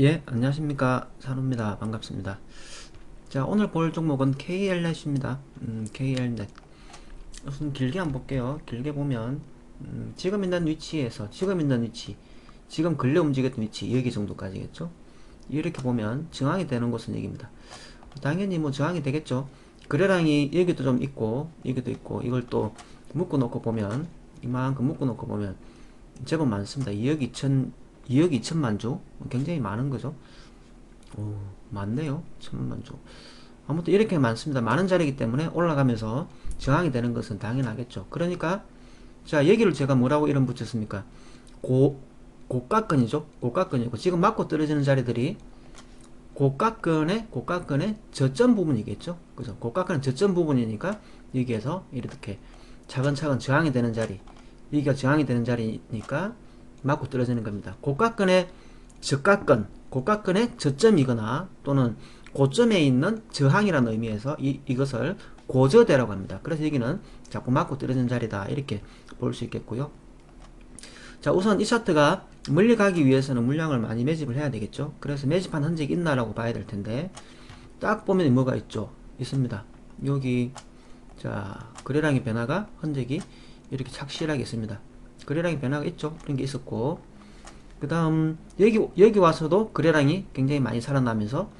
예, 안녕하십니까. 산호입니다. 반갑습니다. 자, 오늘 볼 종목은 KLNet입니다. 음, KLNet. 우선 길게 한번 볼게요. 길게 보면, 음, 지금 있는 위치에서, 지금 있는 위치, 지금 근래 움직였던 위치, 여기 정도까지겠죠? 이렇게 보면 정항이 되는 곳은 여기입니다. 당연히 뭐 저항이 되겠죠. 그래랑이 여기도 좀 있고, 여기도 있고, 이걸 또 묶어 놓고 보면, 이만큼 묶어 놓고 보면, 제법 많습니다. 2억 2천, 2억 2천만 주? 굉장히 많은 거죠. 오, 많네요. 천만 주. 아무튼 이렇게 많습니다. 많은 자리이기 때문에 올라가면서 저항이 되는 것은 당연하겠죠. 그러니까, 자, 여기를 제가 뭐라고 이름 붙였습니까? 고, 고가권이죠. 고가권이고, 지금 맞고 떨어지는 자리들이 고가권의, 고가권의 저점 부분이겠죠. 그죠? 고가권의 저점 부분이니까, 여기에서 이렇게 차근차근 저항이 되는 자리, 여기가 저항이 되는 자리니까, 맞고 떨어지는 겁니다. 고가권의 저가권, 고가권의 저점이거나 또는 고점에 있는 저항이라는 의미에서 이, 이것을 고저대라고 합니다. 그래서 여기는 자꾸 맞고 떨어지는 자리다 이렇게 볼 수 있겠고요. 자 우선 이 차트가 멀리 가기 위해서는 물량을 많이 매집을 해야 되겠죠. 그래서 매집한 흔적이 있나라고 봐야 될 텐데 딱 보면 뭐가 있죠. 있습니다. 여기 자 거래량의 변화가 흔적이 이렇게 착실하게 있습니다. 거래량의 변화가 있죠. 그런 게 있었고 그 다음 여기 여기 와서도 거래량이 굉장히 많이 살아나면서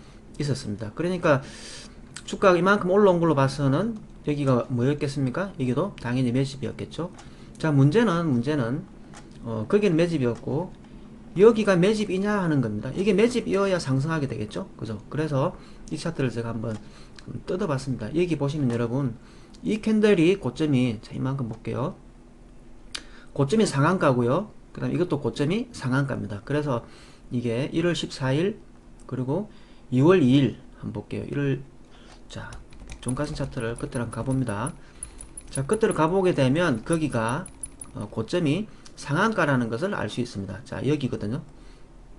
있었습니다. 그러니까 주가가 이만큼 올라온 걸로 봐서는 여기가 뭐였겠습니까? 여기도 당연히 매집이었겠죠. 자 문제는 문제는 어, 거기는 매집이었고 여기가 매집이냐 하는 겁니다. 이게 매집이어야 상승하게 되겠죠. 그죠? 그래서 이 차트를 제가 한번 뜯어봤습니다. 여기 보시면 여러분 이 캔들이 고점이 자 이만큼 볼게요. 고점이 상한가고요. 그 다음 이것도 고점이 상한가입니다. 그래서 이게 1월 14일 그리고 2월 2일 한번 볼게요. 1월 자 종가선 차트를 한번 가봅니다. 자 끝으로 가보게 되면 거기가 어, 고점이 상한가라는 것을 알 수 있습니다. 자 여기거든요.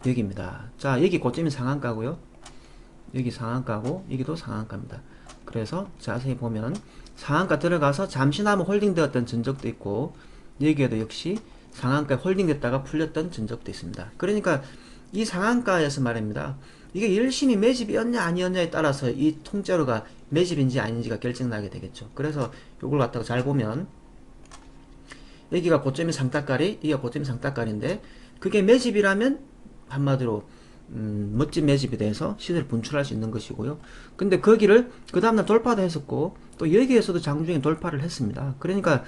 여기입니다. 자 여기 고점이 상한가고요. 여기 상한가고 여기도 상한가입니다. 그래서 자세히 보면 상한가 들어가서 잠시나마 홀딩되었던 전적도 있고 여기에도 역시 상한가에 홀딩됐다가 풀렸던 전적도 있습니다. 그러니까 이 상한가에서 말입니다. 이게 열심히 매집이었냐 아니었냐에 따라서 이 통째로가 매집인지 아닌지가 결정나게 되겠죠. 그래서 이걸 갖다가 잘 보면 여기가 고점이 상따까리, 여기가 고점이 상따까리인데 그게 매집이라면 한마디로 음, 멋진 매집에 대해서 시세를 분출할 수 있는 것이고요. 근데 거기를 그 다음날 돌파도 했었고 또 여기에서도 장중에 돌파를 했습니다. 그러니까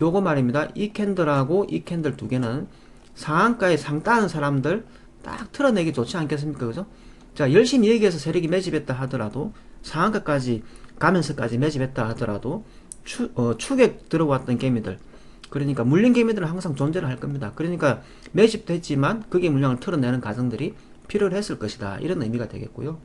요거 말입니다. 이 캔들하고 이 캔들 두 개는 상한가에 상따는 사람들 딱 틀어내기 좋지 않겠습니까? 그죠? 자, 열심히 여기에서 세력이 매집했다 하더라도 상한가까지 가면서까지 매집했다 하더라도 추, 어, 축에 들어왔던 개미들 그러니까 물린 개미들은 항상 존재를 할 겁니다. 그러니까 매집도 했지만 그게 물량을 털어내는 과정들이 필요했을 것이다. 이런 의미가 되겠고요.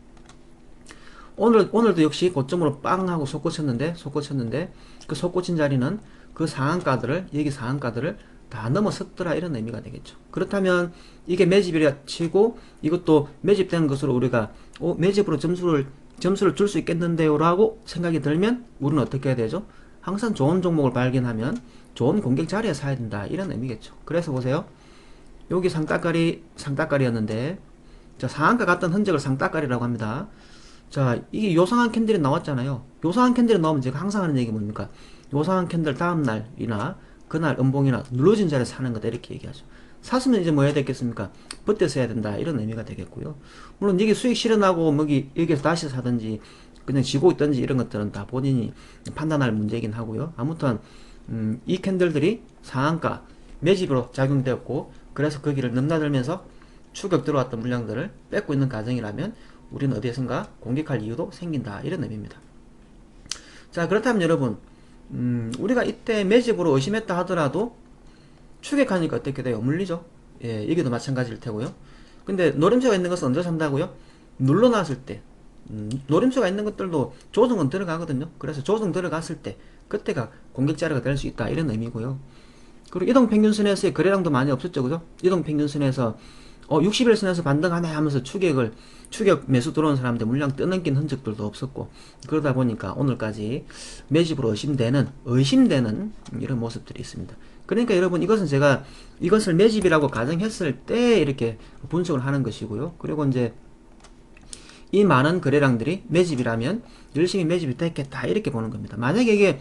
오늘, 오늘도 역시 고점으로 빵 하고 솟구쳤는데, 솟구쳤는데, 그 솟구친 자리는 그 상한가들을, 여기 상한가들을 다 넘어섰더라. 이런 의미가 되겠죠. 그렇다면, 이게 매집이라 치고, 이것도 매집된 것으로 우리가, 어, 매집으로 점수를, 점수를 줄 수 있겠는데요. 라고 생각이 들면, 우리는 어떻게 해야 되죠? 항상 좋은 종목을 발견하면, 좋은 공격 자리에 사야 된다. 이런 의미겠죠. 그래서 보세요. 여기 상따까리, 상따까리였는데, 자, 상한가 같던 흔적을 상따까리라고 합니다. 자, 이게 요상한 캔들이 나왔잖아요. 요상한 캔들이 나오면 제가 항상 하는 얘기 뭡니까? 요상한 캔들 다음 날이나 그날 음봉이나 눌러진 자리에 사는 거다 이렇게 얘기하죠. 샀으면 이제 뭐 해야 되겠습니까? 버텨서 해야 된다 이런 의미가 되겠고요. 물론 이게 수익 실현하고 뭐 여기 여기서 다시 사든지 그냥 지고 있든지 이런 것들은 다 본인이 판단할 문제이긴 하고요. 아무튼 음, 이 캔들들이 상한가 매집으로 작용되었고 그래서 거기를 넘나들면서 추격 들어왔던 물량들을 뺏고 있는 과정이라면 우리는 어디에선가 공격할 이유도 생긴다 이런 의미입니다 자 그렇다면 여러분 음, 우리가 이때 매집으로 의심했다 하더라도 추격하니까 어떻게 돼요? 물리죠. 예 이게도 마찬가지일 테고요. 근데 노림수가 있는 것은 언제 산다고요? 눌러놨을 때. 음, 노림수가 있는 것들도 조정은 들어가거든요. 그래서 조정 들어갔을 때 그때가 공격자료가 될 수 있다. 이런 의미고요. 그리고 이동평균선에서의 거래량도 많이 없었죠. 그죠? 이동평균선에서 어 60일 선에서 반등하네 하면서 추격을 추격 매수 들어온 사람들 물량 떠넘긴 흔적들도 없었고 그러다 보니까 오늘까지 매집으로 의심되는 의심되는 이런 모습들이 있습니다. 그러니까 여러분 이것은 제가 이것을 매집이라고 가정했을 때 이렇게 분석을 하는 것이고요. 그리고 이제 이 많은 거래량들이 매집이라면 열심히 매집이 됐겠다 이렇게 보는 겁니다. 만약에 이게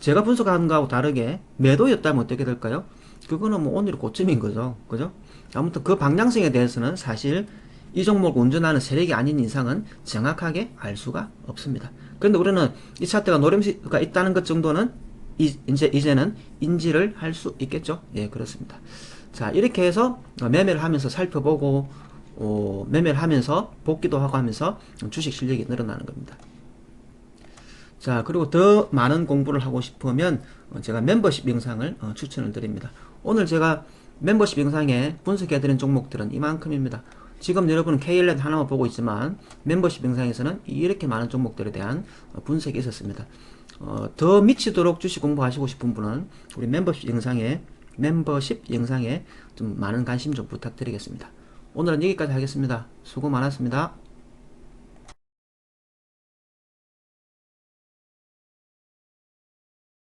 제가 분석한 거하고 다르게 매도였다면 어떻게 될까요? 그거는 뭐 오늘의 고점인 거죠. 그죠? 아무튼 그 방향성에 대해서는 사실 이 종목을 운전하는 세력이 아닌 이상은 정확하게 알 수가 없습니다. 그런데 우리는 이 차트가 노림수가 있다는 것 정도는 이, 이제 이제는 인지를 할 수 있겠죠. 예, 그렇습니다. 자, 이렇게 해서 매매를 하면서 살펴보고 어, 매매를 하면서 복귀도 하고 하면서 주식 실력이 늘어나는 겁니다. 자, 그리고 더 많은 공부를 하고 싶으면 어, 제가 멤버십 영상을 어, 추천을 드립니다. 오늘 제가 멤버십 영상에 분석해드린 종목들은 이만큼입니다. 지금 여러분은 KLN 하나만 보고 있지만 멤버십 영상에서는 이렇게 많은 종목들에 대한 어, 분석이 있었습니다. 어, 더 미치도록 주식 공부하시고 싶은 분은 우리 멤버십 영상에 멤버십 영상에 좀 많은 관심 좀 부탁드리겠습니다. 오늘은 여기까지 하겠습니다. 수고 많았습니다.